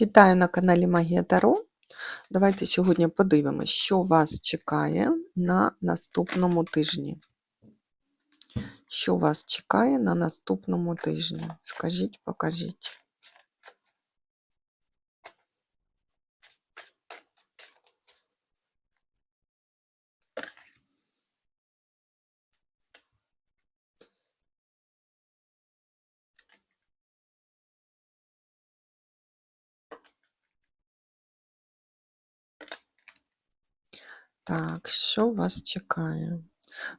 Вітаю на каналі Магія Таро. Давайте сьогодні подивимось, що вас чекає на наступному тижні. Що вас чекає на наступному тижні? Скажіть, покажіть. Так, що вас чекає?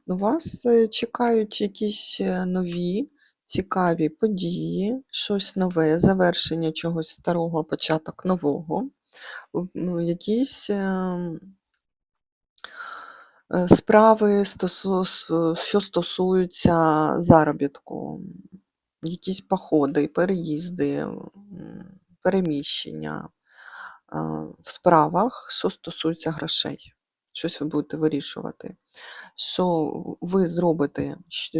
Ну, вас е, чекають якісь е, нові, цікаві події, щось нове, завершення чогось старого, початок нового, ну, якісь е, справи, що стосуються заробітку, якісь походи, переїзди, переміщення в справах, що стосується грошей. Щось ви будете вирішувати. Що ви зробите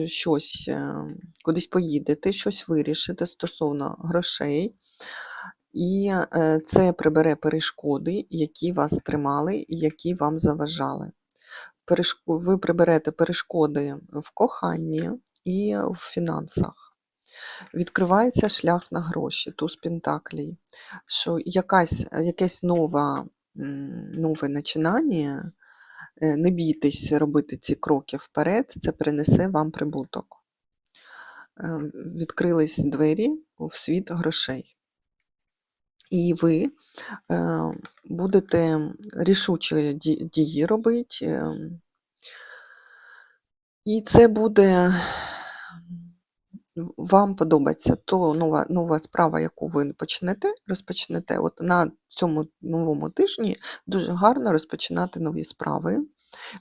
щось, е, кудись поїдете, щось вирішите стосовно грошей, і е, це прибере перешкоди, які вас тримали і які вам заважали. Ви приберете перешкоди в коханні і в фінансах. Відкривається шлях на гроші, туз пентаклей, що якась, якесь нова, нове начинання, не бійтесь робити ці кроки вперед, це принесе вам прибуток. Е, Відкрились двері в світ грошей. І ви е, будете рішучі дії робити, е, і це буде вам подобається то нова, нова справа, яку ви почнете, розпочнете. От на цьому новому тижні дуже гарно розпочинати нові справи.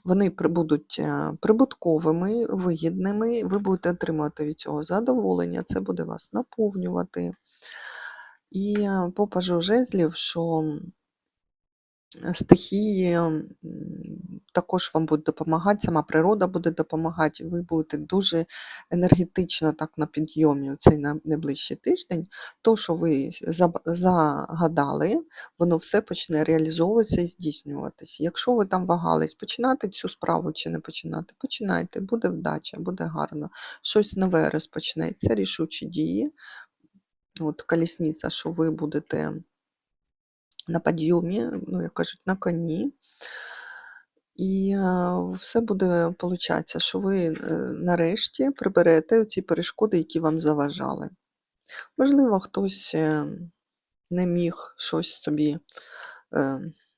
Вони будуть е, прибутковими, вигідними, ви будете отримувати від цього задоволення, це буде вас наповнювати. І е, по пажу жезлів, що стихії також вам будуть допомагати, сама природа буде допомагати, і ви будете дуже енергетично так на підйомі у цей найближчий тиждень. То, що ви загадали, воно все почне реалізовуватися і здійснюватись. Якщо ви там вагались, починати цю справу чи не починати, починайте, буде вдача, буде гарно. Щось нове розпочнеться, рішучі дії. От колісниця, що ви будете на підйомі, ну, як кажуть, на коні. І е, все буде получатися, що ви е, нарешті приберете ці перешкоди, які вам заважали. Можливо, хтось е, не міг щось собі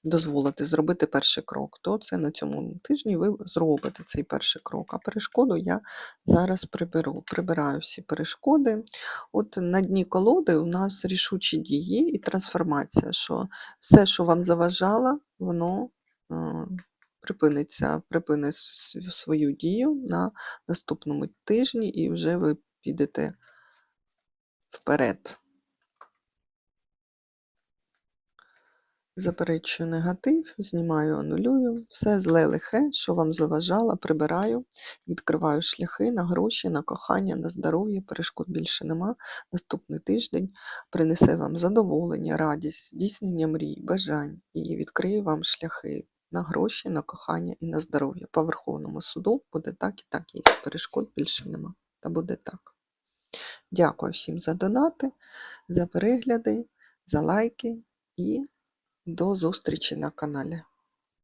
дозволити зробити перший крок, то це на цьому тижні ви зробите цей перший крок. А перешкоду я зараз приберу. Прибираю всі перешкоди. От на дні колоди у нас рішучі дії і трансформація, що все, що вам заважало, воно припиниться, припинить свою дію на наступному тижні, і вже ви підете вперед. Заперечую негатив, знімаю, анулюю. Все зле лихе, що вам заважало, прибираю, відкриваю шляхи на гроші, на кохання, на здоров'я, перешкод більше нема. Наступний тиждень принесе вам задоволення, радість, здійснення мрій, бажань і відкриє вам шляхи на гроші, на кохання і на здоров'я. По Верховному суду буде так і так є. Перешкод більше нема. Та буде так. Дякую всім за донати, за перегляди, за лайки і до зустрічі на каналі.